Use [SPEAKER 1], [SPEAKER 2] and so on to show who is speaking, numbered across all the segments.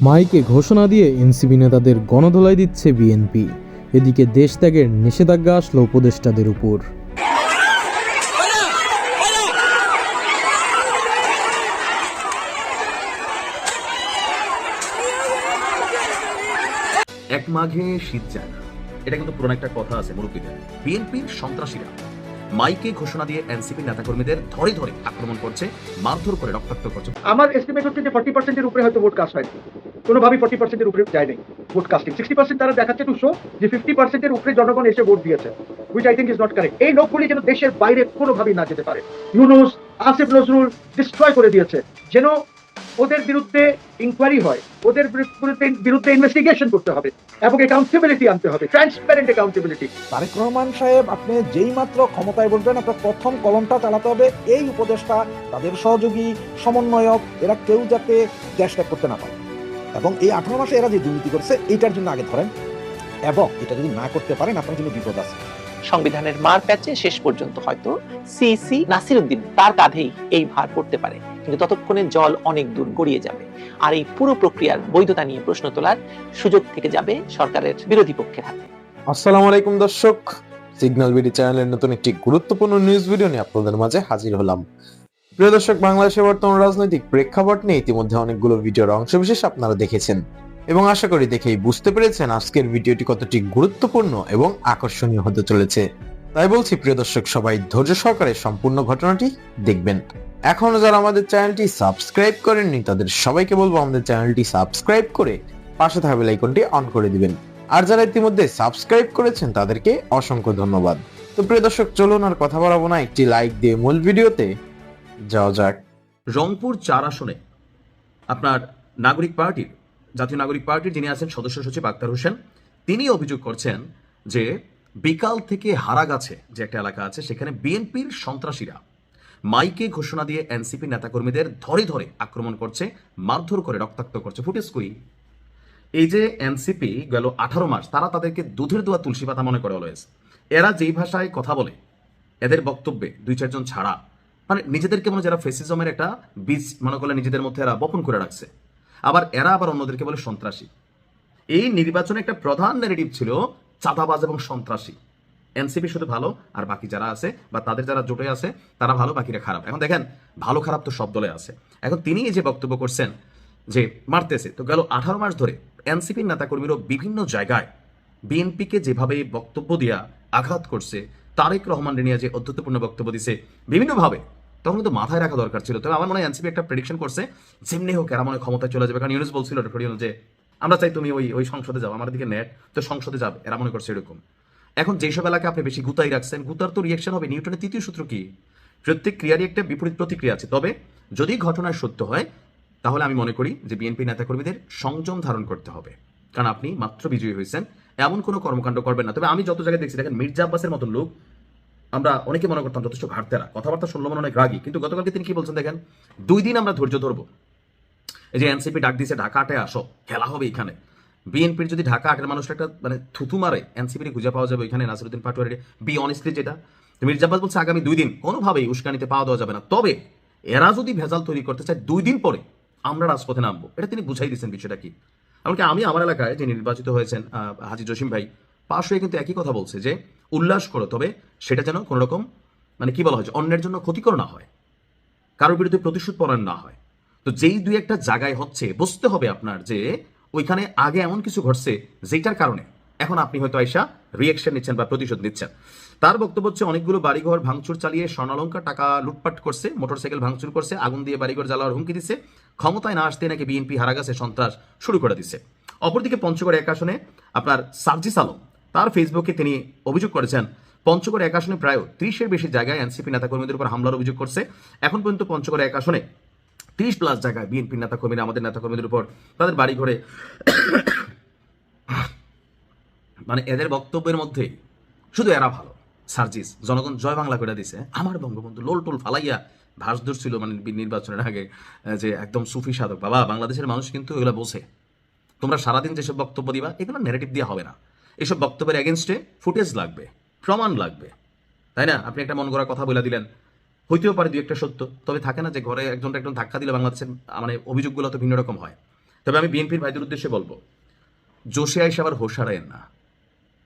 [SPEAKER 1] মাইকে ঘোষণা দিয়ে এনসিবি নেতাদের গণধোলাই দিচ্ছে বিএনপি। এদিকে দেশ ত্যাগের নিষেধাজ্ঞা আসলো উপদেষ্টাদের উপর।
[SPEAKER 2] এক মাঘে শীত যায় এটা কিন্তু পুরনো একটা কথা আছে মুরব্বীদের। বিএনপির সন্ত্রাসীরা মাইকে ঘোষণা দিয়ে এনসিপি নেতাকর্মীদের ধরে ধরে আক্রমণ করছে, মারধর করে রক্তাক্ত করছে।
[SPEAKER 3] আমার এস্টিমেট হচ্ছে যে ফর্টি পার্সেন্টের উপরে হয়তো ভোট কাস্ট হয়নি। কোনোভাবেই ফর্টি পার্সেন্টের উপরে যায় নাই ভোট কাস্টিং সিক্সটি পার্সেন্ট তারা দেখাচ্ছে টু শো যে ফিফটি পার্সেন্টের উপরে জনগণ এসে ভোট দিয়েছে which I think is not correct এই লোকগুলি যেন দেশের বাইরে কোনোভাবেই না যেতে পারে। ইউনুস, আসিফ নজরুল ডিস্ট্রয় করে দিয়েছে। যেন ওদের বিরুদ্ধে ইনকোয়ারি হয় ওদের বিরুদ্ধে বিরুদ্ধে ইনভেস্টিগেশন করতে হবে এবং অ্যাকাউন্টেবিলিটি আনতে হবে ট্রান্সপারেন্ট অ্যাকাউন্টেবিলিটি
[SPEAKER 4] তারেক রহমান সাহেব আপনি যেই মাত্র ক্ষমতায় বসবেন আপনার প্রথম কলমটা চালাতে হবে এই উপদেশটা তাদের সহযোগী সমন্বয়ক এরা কেউ যাতে দেশ ত্যাগ করতে না পারে। এবং এই আঠারো মাসে এরা যে দুর্নীতি করছে এইটার জন্য আগে ধরেন। এবং এটা যদি না করতে পারেন আপনার জন্য বিপদ আছে।
[SPEAKER 5] সংবিধানের মার প্যাচে শেষ পর্যন্ত হয়তো সিসি নাসির উদ্দিন তার কাঁধেই এই ভার পড়তে পারে। কিন্তু ততক্ষণে জল অনেক দূর গড়িয়ে যাবে। আর এই পুরো প্রক্রিয়ার বৈধতা নিয়ে প্রশ্ন তোলার সুযোগ থেকে যাবে সরকারের বিরোধী পক্ষের হাতে।
[SPEAKER 6] আসসালামু আলাইকুম দর্শক। সিগন্যাল বিডি চ্যানেলের নতুন একটি গুরুত্বপূর্ণ নিউজ ভিডিও নিয়ে আপনাদের মাঝে হাজির হলাম। প্রিয় দর্শক, বাংলাদেশের বর্তমান রাজনৈতিক প্রেক্ষাপট নিয়ে ইতিমধ্যে অনেকগুলো ভিডিওর অংশবিশেষ আপনারা দেখেছেন। এবং আশা করি দেখেই বুঝতে পেরেছেন আজকের ভিডিওটি কতটি গুরুত্বপূর্ণ এবং আকর্ষণীয় হতে চলেছে। তাই বলছি, প্রিয় দর্শক, সবাই ধৈর্য সহকারে সম্পূর্ণ ঘটনাটি দেখবেন। এখনও যারা আমাদের চ্যানেলটি সাবস্ক্রাইব করেননি, তাদের সবাইকে বলব আমাদের চ্যানেলটি সাবস্ক্রাইব করে পাশে থাকা বেল আইকনটি অন করে দিবেন। আর যারা ইতিমধ্যে সাবস্ক্রাইব করেছেন, তাদেরকে অসংখ্য ধন্যবাদ। তো প্রিয় দর্শক, চলুন আর কথা বাড়াবো না, একটি লাইক দিয়ে মূল ভিডিওতে যাওয়া যাক।
[SPEAKER 2] রংপুর চার আসনে আপনার নাগরিক পার্টির জাতীয় নাগরিক পার্টির যিনি আছেন সদস্য সচিব আক্তার হোসেন তিনি অভিযোগ করছেন যে বিকাল থেকে হারাগাছে যে একটা এলাকা আছে, সেখানে বিএনপির সন্ত্রাসীরা মাইকে ঘোষণা দিয়ে এনসিপি নেতাকর্মীদের ধরে ধরে আক্রমণ করছে, মারধর করে, রক্তাক্ত করছে। ফুটেজ কই? এই যে এনসিপি গেল আঠারো মাস তারা তাদেরকে দুধের দোয়া তুলসী পাতা মনে করে অলওয়েজ এরা যেই ভাষায় কথা বলে, এদের বক্তব্যে দুই চারজন ছাড়া মানে নিজেদেরকে মনে যারা ফেসিজমের একটা বীজ মনে করলে নিজেদের মধ্যে এরা বপন করে রাখছে। আবার এরা আবার অন্যদেরকে বলে সন্ত্রাসী। এই নির্বাচনে একটা প্রধান নেগেটিভ ছিল চাঁদাবাজ এবং সন্ত্রাসী। এনসিপি শুধু ভালো, আর বাকি যারা আছে, বা তাদের যারা জোটে আছে, তারা ভালো, বাকিরা খারাপ। এখন দেখেন, ভালো খারাপ তো সব দলে আছে। এখন তিনি যে বক্তব্য করছেন, যে মারতেছে, তো গেল আঠারো মাস ধরে এনসিপির নেতাকর্মীরাও বিভিন্ন জায়গায় বিএনপিকে যেভাবে বক্তব্য দিয়া আঘাত করছে, তারেক রহমান রেনিয়া যে অধ্যত্বপূর্ণ বক্তব্য দিছে, বিভিন্নভাবে, তখন কিন্তু মাথায় রাখা দরকার ছিল। তবে আমার মনে হয় এনসিপি একটা প্রেডিকশন করছে, যেমনি হোক এরা মনে ক্ষমতায় চলে যাবে। কারণ ইউনুস বলছিল যে আমরা চাই তুমি ওই ওই সংসদে যাও, আমার দিকে নেট তো সংসদে যাবে, এরা মনে করছে এরকম। এখন যেসব এলাকায় আপনি বেশি গুতাই রাখছেন, গুতার তো রিয়েকশন হবে, নিউটনের তৃতীয় সূত্র কি? প্রত্যেক ক্রিয়ারই একটা বিপরীত প্রতিক্রিয়া আছে। তবে যদি ঘটনা সত্য হয়, তাহলে আমি মনে করি যে বিএনপি নেতাকর্মীদের সংযম ধারণ করতে হবে। কারণ আপনি মাত্র বিজয়ী হয়েছেন, এমন কোনো কর্মকাণ্ড করবেন না। তবে আমি যত জায়গায় দেখছি, দেখেন মির্জা আব্বাসের মতন লোক, আমরা অনেকে মনে করতাম যথেষ্ট ঘাটতেরা কথাবার্তা শুনলাম অনেক রাগী, কিন্তু গতকালকে তিনি কি বলছেন দেখেন? দুই দিন আমরা ধৈর্য ধরবো। এই যে এনসিপি ডাক দিয়েছে ঢাকা আটে আসো, খেলা হবে এখানে। বিএনপির যদি ঢাকা আটের মানুষটা একটা মানে থুতু মারে এনসিপির খুঁজে পাওয়া যাবে ওইখানে, নাসিরুদ্দিন পাটোয়ারি বি অনেস্টলি যেটা, তো মির্জা আব্বাস বলছে আগামী দুই দিন, কোনোভাবেই উস্কানিতে পাওয়া দেওয়া যাবে না। তবে, এরা যদি ভেজাল তৈরি করতে চায়, দুই দিন পরে আমরা রাজপথে নামবো। এটা তিনি বুঝাই দিচ্ছেন বিষয়টা কি। এমনকি আমি আমার এলাকায় যে নির্বাচিত হয়েছেন হাজি জসিম ভাই, পাশ হয়ে কিন্তু একই কথা বলছে যে, উল্লাস করো, তবে সেটা যেন কোনো রকম মানে কি বলা হয় যে, অন্যের জন্য ক্ষতিকর না হয়। কারোর বিরুদ্ধে প্রতিশোধ পরায়ণ না হয়। তো যেই দুই একটা জায়গায় হচ্ছে, বুঝতে হবে আপনার যে ওইখানে আগে এমন কিছু ঘটছে যেটার কারণে এখন আপনি হয়তো আইসা রিয়েকশন নিচ্ছেন বা প্রতিশোধ নিচ্ছেন। তার বক্তব্য হচ্ছে, অনেকগুলো বাড়িঘর ভাঙচুর চালিয়ে স্বর্ণালঙ্কার টাকা লুটপাট করছে, মোটরসাইকেল ভাঙচুর করছে, আগুন দিয়ে বাড়িঘর জ্বালাওয়ার হুমকি দিচ্ছে, ক্ষমতায় না আসতে নাকি বিএনপি হারা গেছে সন্ত্রাস শুরু করে দিচ্ছে। অপরদিকে পঞ্চগড় এক আসনে আপনার সার্জিস আলম, তার ফেসবুকে তিনি অভিযোগ করেছেন, পঞ্চগড় এক আসনে প্রায় ত্রিশের বেশি জায়গায় এনসিপি নেতাকর্মীদের উপর হামলার অভিযোগ করছে। এখন পর্যন্ত পঞ্চগড় এক আসনে তিরিশ প্লাস জায়গায় বিএনপির নেতাকর্মীরা, আমাদের নেতাকর্মীদের উপর তাদের বাড়ি ঘরে মানে এদের বক্তব্যের মধ্যে শুধু এরা ভালো। সার্জিস, জনগণ জয় বাংলা করে দিছে। আমার বঙ্গবন্ধু লোল টোল ফালাইয়া ভাস ছিল মানে নির্বাচনের আগে যে একদম সুফি সাধক। বাবা, বাংলাদেশের মানুষ কিন্তু এগুলো বোঝে। তোমরা সারাদিন যেসব বক্তব্য দিবা, এগুলো নেগেটিভ দিয়ে হবে না। এসব বক্তব্যের এগেনস্টে ফুটেজ লাগবে, প্রমাণ লাগবে। তাই না? আপনি একটা মন গড়া কথা বলে দিলেন। হইতেও পারে দুই একটা সত্য। তবে থাকে না যে ঘরে একজন একজন ধাক্কা দিলে বাংলাদেশের মানে অভিযোগগুলো তো ভিন্ন রকম হয়। তবে আমি বিএনপির ভাইদের উদ্দেশ্যে বলব, জোশে আইসে আবার হোশ হারায়েন না।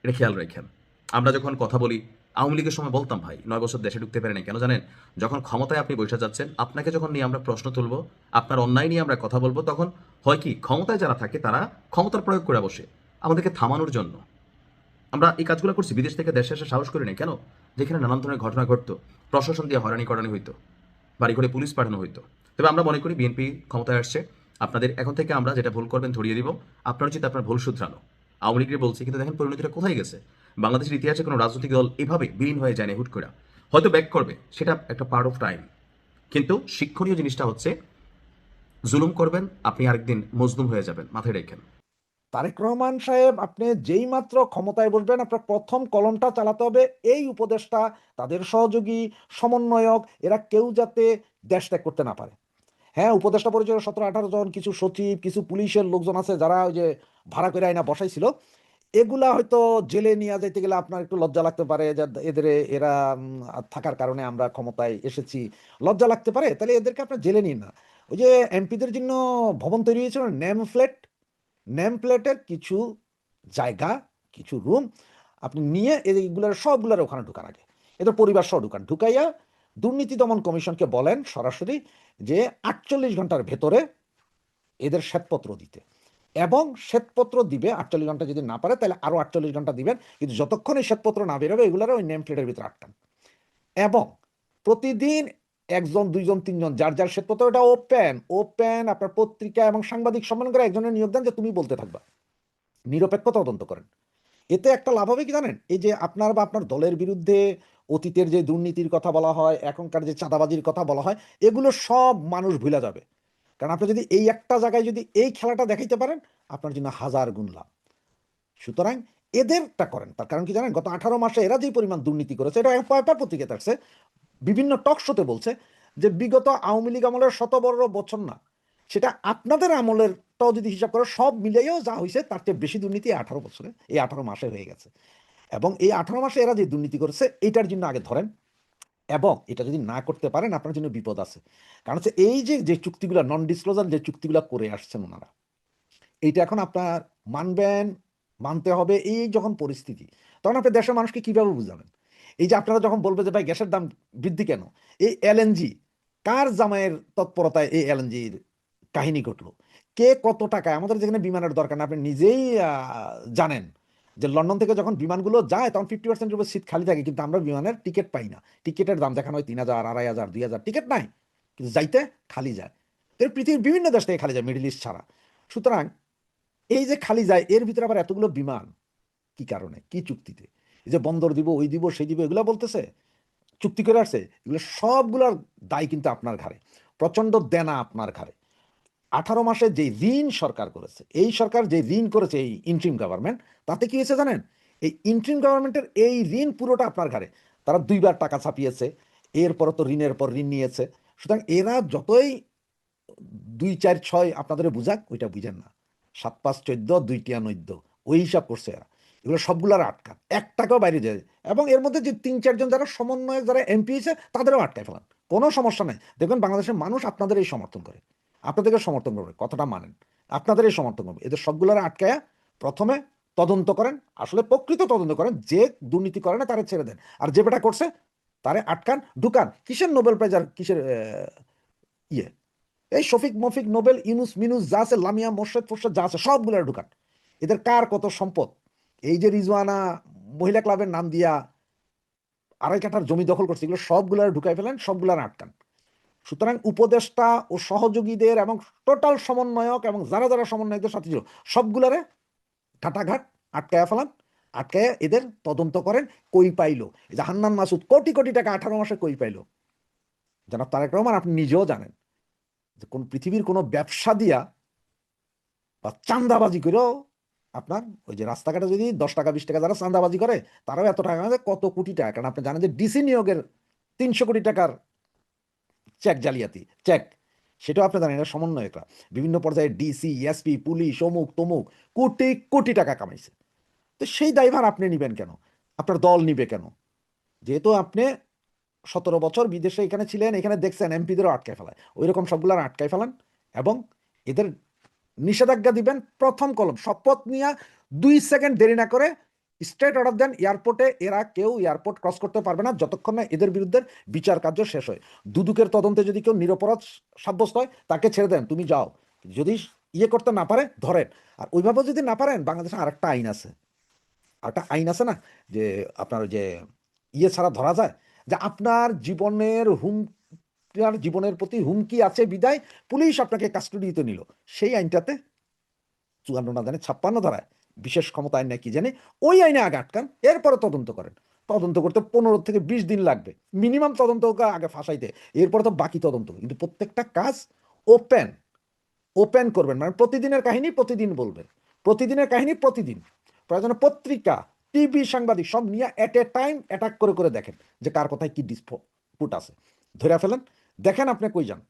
[SPEAKER 2] এটা খেয়াল রাখেন। আমরা যখন কথা বলি, আওয়ামী লীগের সময় বলতাম, ভাই, নয় বছর দেশে ঢুকতে পারেনি। কেন জানেন? যখন ক্ষমতায় আপনি বসে যাচ্ছেন, আপনাকে যখন নিয়ে আমরা প্রশ্ন তুলবো, আপনার অন্যায় নিয়ে আমরা কথা বলব, তখন হয় কি, ক্ষমতায় যারা থাকে, তারা ক্ষমতার প্রয়োগ করে বসে, আমাদেরকে থামানোর জন্য। আমরা এই কাজগুলো করছি। বিদেশ থেকে দেশে এসে সাহস করি না কেন? যেখানে নানান ধরনের ঘটনা ঘটতো। প্রশাসন দিয়ে হয়রানি করানি হইতো, বাড়ি করে পুলিশ পাঠানো হইতো। তবে আমরা মনে করি বিএনপি ক্ষমতায় আসছে। আপনাদের এখন থেকে আমরা যেটা ভুল করবেন ধরিয়ে দিব। আপনার উচিত আপনার ভুল শুধরানো। আওয়ামী লীগের বলছি, কিন্তু দেখেন পরিণতিটা কোথায় গেছে? বাংলাদেশের ইতিহাসে কোনো রাজনৈতিক দল এভাবে বিলীন হয়ে যায় না হুট করে। হয়তো ব্যাক করবে, সেটা একটা পার্ট অফ টাইম কিন্তু শিক্ষণীয় জিনিসটা হচ্ছে, জুলুম করবেন, আপনি আরেকদিন মজলুম হয়ে যাবেন, মাথায় রেখেন।
[SPEAKER 4] তারেক রহমান সাহেব, আপনি যেই মাত্র ক্ষমতায় বসবেন, আপনার প্রথম কলমটা চালাতে হবে এই উপদেষ্টা, তাদের সহযোগী, সমন্বয়ক, এরা কেউ যাতে দেশ ত্যাগ করতে না পারে। হ্যাঁ উপদেষ্টা পরিচয় সতেরো আঠারো জন, কিছু সচিব, কিছু পুলিশের লোকজন আছে যারা ওই যে ভাড়া করে আইনা বসাইছিল। এগুলা হয়তো জেলে নিয়ে যাইতে গেলে আপনার একটু লজ্জা লাগতে পারে যে এদের, এরা থাকার কারণে আমরা ক্ষমতায় এসেছি। লজ্জা লাগতে পারে, তাহলে এদেরকে আপনার জেলে নিন না। ওই যে এমপিদের জন্য ভবন তৈরি হয়েছিল, নেম ফ্ল্যাট নেম প্লেটের কিছু জায়গা, কিছু রুম আপনি নিয়ে এইগুলোর সবগুলোর ওখানে ঢুকান আগে। এদের পরিবার সহ ঢুকান। ঢুকাইয়া দুর্নীতি দমন কমিশনকে বলেন সরাসরি যে আটচল্লিশ ঘণ্টার ভেতরে এদের শ্বেতপত্র দিতে। এবং শ্বেতপত্র দিবে, আটচল্লিশ ঘণ্টা যদি না পারে তাহলে আরও আটচল্লিশ ঘণ্টা দিবেন। কিন্তু যতক্ষণ এই শ্বেতপত্র না বেরোবে, এগুলোর ওই নেম প্লেটের ভিতরে আটকান। এবং প্রতিদিন একজন, দুইজন, তিনজন, যার যার শ্বেতপত্র এটা ওপেন ওপেন আপনার পত্রিকা এবং সাংবাদিক সম্মেলন করে একজনের নিয়োগ দেন যে তুমি বলতে থাকবা। নিরপেক্ষ তদন্ত করেন। এতে একটা লাভ হবে কি জানেন? এই যে আপনার বা আপনার দলের বিরুদ্ধে অতীতের যে দুর্নীতির কথা বলা হয়, এখনকার যে চাঁদাবাজির কথা বলা হয়, এগুলো সব মানুষ ভুলে যাবে। কারণ আপনি যদি এই একটা জায়গায় যদি এই খেলাটা দেখাইতে পারেন, আপনার জন্য হাজার গুণ লাভ। সুতরাং এদেরটা করেন। তার কারণ কি জানেন? গত আঠারো মাসে এরা যে পরিমাণ দুর্নীতি করেছে, এটা পেপার পত্রিকাতে আসছে বিভিন্ন টক শোতে বলছে যে বিগত আওয়ামী লীগ আমলের শত বড় বছর না। সেটা আপনাদের আমলেরটাও যদি হিসাব করে, সব মিলিয়েও যা হয়েছে তার চেয়ে বেশি দুর্নীতি আঠারো বছরে, এই আঠারো মাসে হয়ে গেছে। এবং এই আঠারো মাসে এরা যে দুর্নীতি করেছে, এটার জন্য আগে ধরেন। এবং এটা যদি না করতে পারেন, আপনার জন্য বিপদ আছে। কারণ হচ্ছে এই যে যে চুক্তিগুলো নন ডিসক্লোজার যে চুক্তিগুলো করে আসছেন ওনারা, এইটা এখন আপনার মানবেন, মানতে হবে এই যখন পরিস্থিতি। তখন আপনি দেশের মানুষকে কীভাবে বুঝাবেন? এই যে আপনারা যখন বলবে যে, ভাই, গ্যাসের দাম বৃদ্ধি কেন? এই এলএনজি কার জামাইয়ের তৎপরতায় এই এলএনজির কাহিনী ঘটলো? কে কত টাকায়? আমাদের যেখানে বিমানের দরকার না, আপনি নিজেই জানেন যে, লন্ডন থেকে যখন বিমানগুলো যায়, তখন ফিফটি পার্সেন্টের উপর সিট খালি থাকে, কিন্তু আমরা বিমানের টিকিট পাই না। টিকিটের দাম দেখানো হয় তিন হাজার, আড়াই হাজার, দুই হাজার টিকিট নাই। কিন্তু যাইতে খালি যায়। এর পৃথিবীর বিভিন্ন দেশ থেকে খালি যায় মিডল ইস্ট ছাড়া। সুতরাং এই যে খালি যায়, এর ভিতরে আবার এতগুলো বিমান, কি কারণে? কি চুক্তিতে? যে বন্দর দিব, ওই দিব, সেই দিব, এগুলো বলতেছে, চুক্তি করে আসছে, এগুলো সবগুলোর দায় কিন্তু আপনার ঘাড়ে প্রচণ্ড দেনা আপনার ঘাড়ে। আঠারো মাসে যে ঋণ সরকার করেছে, এই সরকার যে ঋণ করেছে এই ইন্ট্রিম গভর্নমেন্ট তাতে কি হয়েছে জানেন? এই ইন্ট্রিম গভর্নমেন্টের এই ঋণ পুরোটা আপনার ঘাড়ে। তারা দুইবার টাকা ছাপিয়েছে এরপরে তো ঋণের পর ঋণ নিয়েছে। সুতরাং এরা যতই দুই, চার, ছয় আপনাদের বুঝাক, ওইটা বুঝেন না। সাত, পাঁচ, চোদ্দ দুইটিয়া নৈদ্য, ওই হিসাব করছে এরা। এগুলো সবগুলোর আটকান এক টাকাও বাইরে যায়। এবং এর মধ্যে যে তিন, চারজন যারা সমন্বয়ক, যারা এমপি হয়েছে, তাদেরও আটকায় ফেলান। কোনো সমস্যা নেই। দেখবেন বাংলাদেশের মানুষ আপনাদের এই সমর্থন করে। আপনাদেরকে সমর্থন করবে। কথাটা মানেন। আপনাদের এই সমর্থন করবে। এদের সবগুলোর আটকায়া প্রথমে তদন্ত করেন। আসলে প্রকৃত তদন্ত করেন। যে দুর্নীতি করে না, তারা ছেড়ে দেন। আর যে বেটা করছে, তারে আটকান, ঢুকান। কিসের নোবেল প্রাইজ আর কিসের ইয়ে? এই শফিক, মফিক, নোবেল ইনুস মিনুস, যা আছে, লামিয়া, মোর্শেদ, ফোর্শেদ, যা আছে সবগুলো ঢুকান। এদের কার কত সম্পদ? এই যে রিজওয়ানা মহিলা ক্লাবের নাম দিয়া আড়াই কাঠার জমি দখল করছে, এগুলো সবগুলার ঢুকাই ফেলেন সবগুলার আটকান। সুতরাং উপদেষ্টা ও সহযোগীদের এবং টোটাল সমন্বয়ক এবং যারা যারা সমন্বয়কদের সাথে ছিল, সবগুলারে ঘাটাঘাট আটকায়া ফেলান, আটকায় এদের তদন্ত করেন, কই পাইলো। যে হান্নান মাসুদ কোটি কোটি টাকা আঠারো মাসে কই পাইলো? জনাব তারেক রহমান, আপনি নিজেও জানেন যে কোন পৃথিবীর কোনো ব্যবসা দিয়া বা চান্দাবাজি করেও আপনার ওই যে রাস্তাঘাটে যদি দশ টাকা, বিশ টাকা যারা চাঁদাবাজি করে, তারাও এত টাকা কত কোটি টাকা? কারণ আপনি জানেন যে ডিসি নিয়োগের তিনশো কোটি টাকার চেক জালিয়াতি, চেক। সেটাও আপনি জানেন এটা সমন্বয়করা। বিভিন্ন পর্যায়ে ডিসি, এসপি, পুলিশ, অমুক, তমুক, কোটি কোটি টাকা কামাইছে। তো সেই দায়ভার আপনি নিবেন কেন? আপনার দল নিবে কেন? যেহেতু আপনি সতেরো বছর বিদেশে এখানে ছিলেন, এখানে দেখছেন, এমপিদেরও আটকায় ফেলায়। ওই রকম সবগুলো আটকায় ফেলান এবং এদের নিষেধাজ্ঞা দিবেন প্রথম কলম। শপথ নিয়ে দুই সেকেন্ড দেরি না করে স্ট্রেট অর্ডার দেন এয়ারপোর্টে, এরা কেউ এয়ারপোর্ট ক্রস করতে পারবে না, যতক্ষণ না এদের বিরুদ্ধে বিচার কার্য শেষ হয়। দুদুকের তদন্তে যদি কেউ নিরপরাধ সাব্যস্ত হয়, তাকে ছেড়ে দেন, তুমি যাও। যদি ইয়ে করতে না পারে, ধরেন। আর ওইভাবে যদি না পারেন, বাংলাদেশে আরেকটা আইন আছে। আরেকটা আইন আছে না, যে আপনার যে ইয়ে ছাড়া ধরা যায়, যে আপনার জীবনের হুম আপনার জীবনের প্রতি হুমকি আছে, বিদায়। পুলিশ আপনাকে কাস্টডিতে নিল। সেই আইনটাতে চুয়ান্ন না জানে ছাপ্পান্ন ধারায় বিশেষ ক্ষমতা আইন নাকি জানে, ওই আইনে আগে আটকান, এরপরে তদন্ত করেন। তদন্ত করতে পনেরো থেকে বিশ দিন লাগবে। মিনিমাম তদন্ত আগে ফাঁসাইতে, এরপরে তো বাকি তদন্ত। কিন্তু প্রত্যেকটা কাজ ওপেন। ওপেন করবেন। মানে প্রতিদিনের কাহিনী প্রতিদিন বলবেন। প্রতিদিনের কাহিনী প্রতিদিন। প্রয়োজনে পত্রিকা, টিভি, সাংবাদিক সব নিয়ে এট এ টাইম অ্যাটাক করে করে দেখেন যে কার কথায় কি ডিসপুট আছে। ধরে ফেলেন দেখেন আপনি কই যান।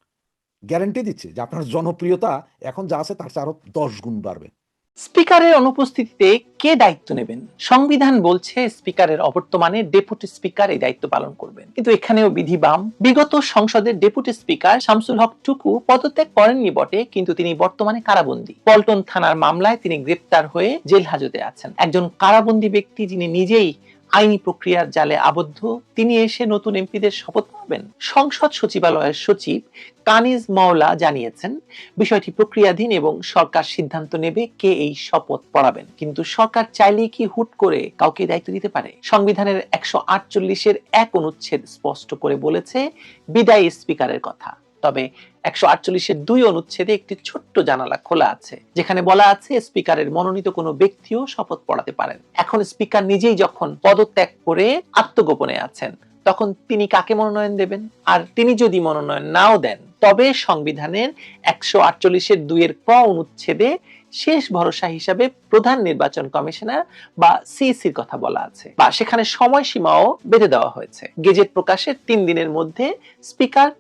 [SPEAKER 4] গ্যারান্টি দিচ্ছে যে আপনার জনপ্রিয়তা এখন যা আছে তার চেয়ে আরও দশ গুণ বাড়বে।
[SPEAKER 5] স্পিকারের অনুপস্থিতিতে কে দায়িত্ব নেবেন? সংবিধান বলছে স্পিকারের অবর্তমানে ডেপুটি স্পিকার এই দায়িত্ব পালন করবেন। কিন্তু এখানেও বিধি বাম। বিগত সংসদের ডেপুটি স্পিকার শামসুল হক টুকু পদত্যাগ করেননি বটে, কিন্তু তিনি বর্তমানে কারাবন্দী। পল্টন থানার মামলায় তিনি গ্রেপ্তার হয়ে জেল হাজতে আছেন। একজন কারাবন্দী ব্যক্তি যিনি নিজেই আইনি প্রক্রিয়ার জালে আবদ্ধ, তিনি এসে নতুন এমপিদের শপথ পাবেন। সংসদ সচিবালয়ের সচিব কানিজ মাওলা জানিয়েছেন, বিষয়টি প্রক্রিয়াধীন এবং সরকার সিদ্ধান্ত নেবে কে এই শপথ পড়াবেন। কিন্তু সরকার চাইলেই কি হুট করে কাউকে দায়িত্ব দিতে পারে? সংবিধানের একশো আটচল্লিশের এক অনুচ্ছেদ স্পষ্ট করে বলেছে, বিদায়ী স্পিকারের কথা। তবে একশো আটচল্লিশের দুই অনুচ্ছেদে একটি ছোট্ট জানালা খোলা আছে, যেখানে বলা আছে স্পিকারের মনোনীত কোনো ব্যক্তিও শপথ পড়াতে পারেন। এখন স্পিকার নিজেই যখন পদত্যাগ করে আত্মগোপনে আছেন, তখন তিনি কাকে মনোনয়ন দেবেন? আর তিনি যদি মনোনয়ন নাও দেন, তবে সংবিধানের একশো আটচল্লিশের দুইয়ের ক অনুচ্ছেদে শেষ ভরসা হিসাবে প্রধান নির্বাচন কমিশনার বা সিইসির কথা বলা আছে। বা সেখানে সময়সীমাও বেঁধে দেওয়া হয়েছে। গেজেট প্রকাশের তিন দিনের মধ্যে স্পিকার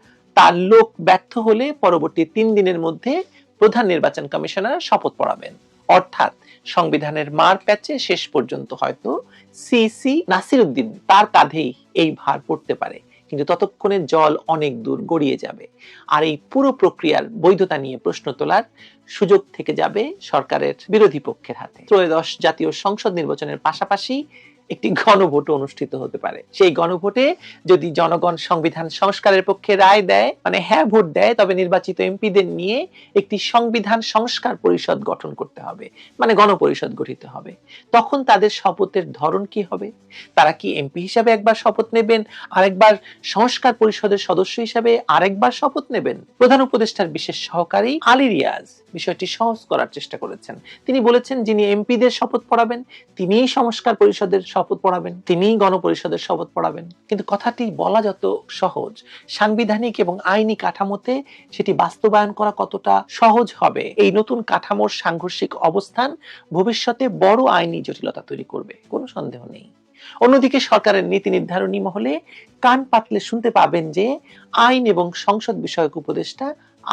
[SPEAKER 5] তার লোক ব্যর্থ হলে পরবর্তী তিন দিনের মধ্যে প্রধান নির্বাচন কমিশনার শপথ পড়াবেন। অর্থাৎ সংবিধানের মার প্যাচে শেষ পর্যন্ত হয়তো সিসি নাসির উদ্দিন তার কাঁধেই এই ভার পড়তে পারে। কিন্তু ততক্ষণে জল অনেক দূর গড়িয়ে যাবে। আর এই পুরো প্রক্রিয়ার বৈধতা নিয়ে প্রশ্ন তোলার সুযোগ থেকে যাবে সরকারের বিরোধী পক্ষের হাতে। ত্রয়োদশ জাতীয় সংসদ নির্বাচনের পাশাপাশি একটি গণভোট অনুষ্ঠিত হতে পারে। সেই গণভোটে যদি জনগণ সংবিধান সংস্কারের পক্ষে রায় দেয় মানে হ্যাঁ ভোট দেয়, তবে নির্বাচিত এমপিদের নিয়ে একটি সংবিধান সংস্কার পরিষদ গঠন করতে হবে মানে গণপরিষদ গঠিত হবে। তখন তাদের শপথের ধরন কি হবে? তারা কি এমপি হিসাবে একবার শপথ নেবেন, আরেকবার সংস্কার পরিষদের সদস্য হিসাবে আরেকবার শপথ নেবেন? প্রধান উপদেষ্টার বিশেষ সহকারী আলী রিয়াজ বিষয়টি সহজ করার চেষ্টা করেছেন। তিনি বলেছেন, যিনি এমপিদের শপথ পড়াবেন, তিনিই সংস্কার পরিষদের শপথ পড়াবেন, তিনিই গণপরিষদের শপথ পড়াবেন। কিন্তু কথাটি বলা যত সহজ, সাংবিধানিক এবং আইনি কাঠামোতে সেটি বাস্তবায়ন করা কতটা সহজ হবে, এই নতুন কাঠামোর সাংঘর্ষিক অবস্থান ভবিষ্যতে বড় আইনি জটিলতা তৈরি করবে, কোনো সন্দেহ নেই। অন্যদিকে সরকারের নীতি নির্ধারণী মহলে কান পাতলে শুনতে পাবেন যে, আইন এবং সংসদ বিষয়ক উপদেষ্টা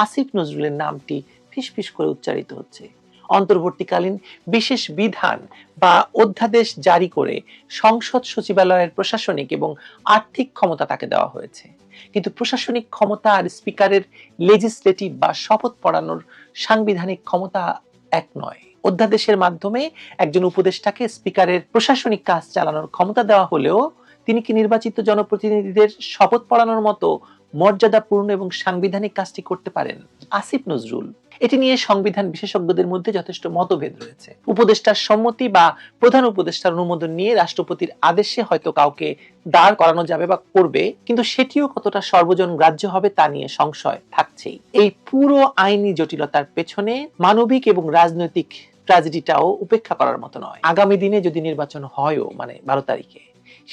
[SPEAKER 5] আসিফ নজরুলের নামটি ফিসফিস করে উচ্চারিত হচ্ছে। অন্তর্বর্তীকালীন বিশেষ বিধান বা অধ্যাদেশ জারি করে সংসদ সচিবালয়ের প্রশাসনিক এবং আর্থিক ক্ষমতা তাকে দেওয়া হয়েছে। কিন্তু প্রশাসনিক ক্ষমতা আর স্পিকারের লেজিসলেটিভ বা শপথ পড়ানোর সাংবিধানিক ক্ষমতা এক নয়। অধ্যাদেশের মাধ্যমে একজন উপদেষ্টাকে স্পিকারের প্রশাসনিক কাজ চালানোর ক্ষমতা দেওয়া হলেও তিনি কি নির্বাচিত জনপ্রতিনিধিদের শপথ পড়ানোর মতো মর্যাদাপূর্ণ এবং সাংবিধানিক কাজটি করতে পারেন আসিফ নজরুল। এটি নিয়ে সংবিধান বিশেষজ্ঞদের মধ্যে যথেষ্ট মতভেদ রয়েছে। উপদেষ্টার সম্মতি বা প্রধান উপদেষ্টার অনুমোদন নিয়ে রাষ্ট্রপতির আদেশে হয়তো কাউকে দাঁড় করানো যাবে বা করবে, কিন্তু সেটিও কতটা সর্বজন গ্রাহ্য হবে তা নিয়ে সংশয় থাকছেই। এই পুরো আইনি জটিলতার পেছনে মানবিক এবং রাজনৈতিক ট্র্যাজেডিটাও উপেক্ষা করার মতো নয়। আগামী দিনে যদি নির্বাচন হয়ও মানে বারো তারিখে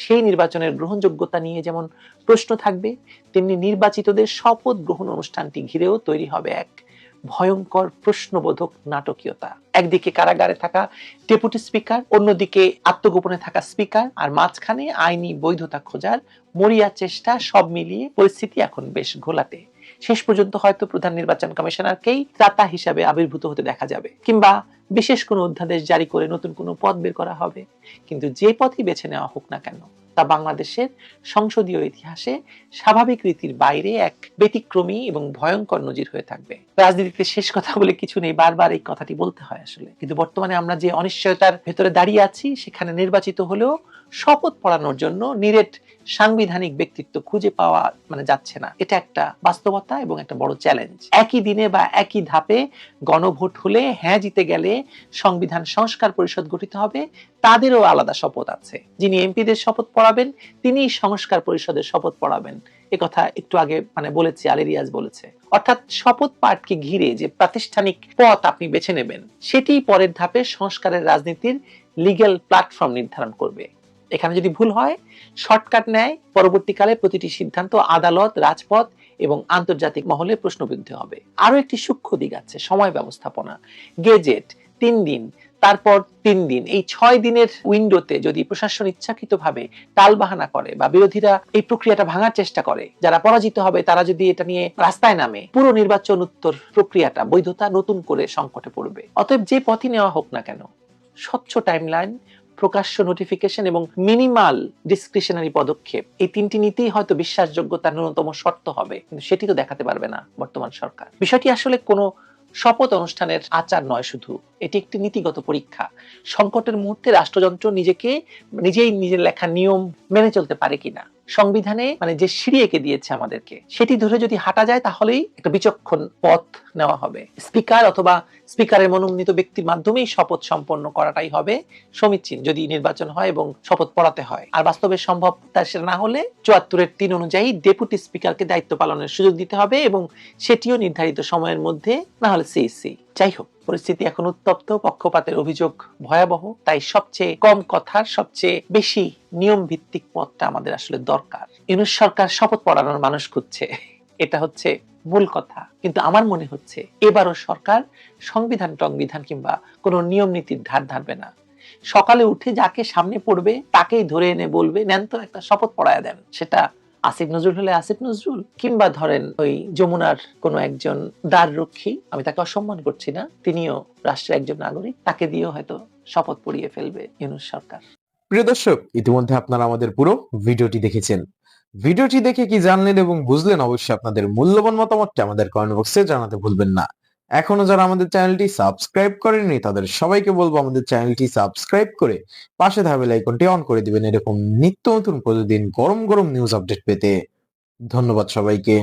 [SPEAKER 5] সেই নির্বাচনের গ্রহণযোগ্যতা নিয়ে যেমন প্রশ্ন থাকবে, তেমনি নির্বাচিতদের শপথ গ্রহণ অনুষ্ঠানটি ঘিরেও তৈরি হবে এক ভয়ঙ্কর প্রশ্নবোধক নাটকীয়তা। একদিকে কারাগারে থাকা ডেপুটি স্পিকার, অন্যদিকে আত্মগোপনে থাকা স্পিকার, আর মাঝখানে আইনি বৈধতা খোঁজার মরিয়া চেষ্টা সব মিলিয়ে পরিস্থিতি এখন বেশ ঘোলাটে। শেষ পর্যন্ত হয়তো প্রধান নির্বাচন কমিশনারকেই ত্রাতা হিসাবে আবির্ভূত হতে দেখা যাবে। কিংবা বিশেষ কোনো অধ্যাদেশ জারি করে নতুন কোনো পদ বের করা হবে। কিন্তু যে পথই বেছে নেওয়া হোক না কেন, তা বাংলাদেশের সংসদীয় ইতিহাসে স্বাভাবিক রীতির বাইরে এক ব্যতিক্রমী এবং ভয়ঙ্কর নজির হয়ে থাকবে। রাজনীতিতে শেষ কথা বলে কিছু নেই, বারবার এই কথাটি বলতে হয় আসলে। কিন্তু বর্তমানে আমরা যে অনিশ্চয়তার ভেতরে দাঁড়িয়ে আছি, সেখানে নির্বাচিত হলেও শপথ পড়ানোর জন্য নিরেট সাংবিধানিক ব্যক্তিত্ব খুঁজে পাওয়া মানে যাচ্ছে না। এটা একটা বাস্তবতা এবং একটা বড় চ্যালেঞ্জ একই দিনে বা একই ধাপে গণভোট হলে হ্যাঁ জিতে গেলে সংবিধান সংস্কার পরিষদ গঠিত হবে, তাদেরও আলাদা শপথ আছে। যিনি এমপিদের শপথ পড়াবেন তিনি সংস্কার পরিষদের শপথ পড়াবেন। এ কথা একটু আগে মানে বলেছে আলেরিয়াজ বলেছে। অর্থাৎ শপথ পাঠকে ঘিরে যে প্রাতিষ্ঠানিক পথ আপনি বেছে নেবেন সেটি পরের ধাপে সংস্কারের রাজনীতির লিগ্যাল প্ল্যাটফর্ম নির্ধারণ করবে। এখানে যদি ভুল হয়, শর্টকাট নেয় পরবর্তীকালে প্রতিটি সিদ্ধান্ত আদালত, রাজপথ এবং আন্তর্জাতিক মহলে প্রশ্নবিদ্ধ হবে। আরও একটি সূক্ষ্ম দিক আছে, সময় ব্যবস্থাপনা। গেজেট, তিন দিন। তারপর তিন দিন। এই ছয় দিনের উইন্ডোতে যদি প্রশাসন ইচ্ছাকৃতভাবে টালবাহানা করে বা বিরোধীরা এই প্রক্রিয়াটা ভাঙার চেষ্টা করে, যারা পরাজিত হবে, তারা যদি এটা নিয়ে রাস্তায় নামে, পুরো নির্বাচন উত্তর প্রক্রিয়াটা, বৈধতা নতুন করে সংকটে পড়বে। অতএব যে পথই নেওয়া হোক না কেন, স্বচ্ছ টাইমলাইন প্রকাশ্য নোটিফিকেশন এবং মিনিমাল ডিসক্রিশনারি পদক্ষেপ। এই তিনটি নীতিই হয়তো বিশ্বাসযোগ্যতার ন্যূনতম শর্ত হবে, কিন্তু সেটি তো দেখাতে পারবে না বর্তমান সরকার। বিষয়টি আসলে কোনো শপথ অনুষ্ঠানের আচার নয় শুধু। এটি একটি নীতিগত পরীক্ষা। সংকটের মুহূর্তে রাষ্ট্রযন্ত্র নিজেকে, নিজেই নিজের লেখা নিয়ম মেনে চলতে পারে কিনা। সংবিধানে মানে যে সিঁড়ি এঁকে দিয়েছে আমাদেরকে, সেটি ধরে যদি হাঁটা যায় তাহলেই একটা বিচক্ষণ পথ নেওয়া হবে। স্পিকার অথবা স্পিকারের মনোনীত ব্যক্তির মাধ্যমেই শপথ সম্পন্ন করাটাই হবে সমীচীন, যদি নির্বাচন হয় এবং শপথ পড়াতে হয়। আর বাস্তবে সম্ভব তা সেটা না হলে চুয়াত্তরের তিন অনুযায়ী ডেপুটি স্পিকারকে দায়িত্ব পালনের সুযোগ দিতে হবে এবং সেটিও নির্ধারিত সময়ের মধ্যে, না হলে সিএসসি যাই হোক পরিস্থিতি এখন উত্তপ্ত। পক্ষপাতের অভিযোগ ভয়াবহ। তাই সবচেয়ে কম কথার, সবচেয়ে বেশি নিয়ম ভিত্তিক পথটা আমাদের আসলে দরকার। ইউনুস সরকার শপথ পড়ানোর মানুষ খুঁজছে। এটা হচ্ছে মূল কথা। কিন্তু আমার মনে হচ্ছে, এবারও সরকার সংবিধান টংবিধান কিংবা কোনো নিয়ম নীতির ধার ধারবে না। সকালে উঠে যাকে সামনে পড়বে, তাকেই ধরে এনে বলবে, নেন তো একটা শপথ পড়ায় দেন। সেটা আসিফ নজরুল হলে আসিফ নজরুল, কিংবা ধরেন ওই যমুনার কোনো একজন দ্বার রক্ষী, আমি তাকে অসম্মান করছি না, তিনিও রাষ্ট্রের একজন নাগরিক, তাকে দিয়েও হয়তো শপথ পড়িয়ে ফেলবে ইউনুস সরকার।
[SPEAKER 6] প্রিয় দর্শক, ইতিমধ্যে আপনারা আমাদের পুরো ভিডিওটি দেখেছেন। ভিডিওটি দেখে কি জানলেন এবং বুঝলেন, অবশ্যই আপনাদের মূল্যবান মতামতটি আমাদের কমেন্ট বক্সে জানাতে ভুলবেন না। এখনও যারা আমাদের চ্যানেলটি সাবস্ক্রাইব করেনি তাদের সবাইকে বলব আমাদের চ্যানেলটি সাবস্ক্রাইব করে পাশে থাকা লাইকনটি অন করে দিবেন। এরকম নিত্য নতুন প্রতিদিন গরম গরম নিউজ আপডেট পেতে। ধন্যবাদ সবাইকে।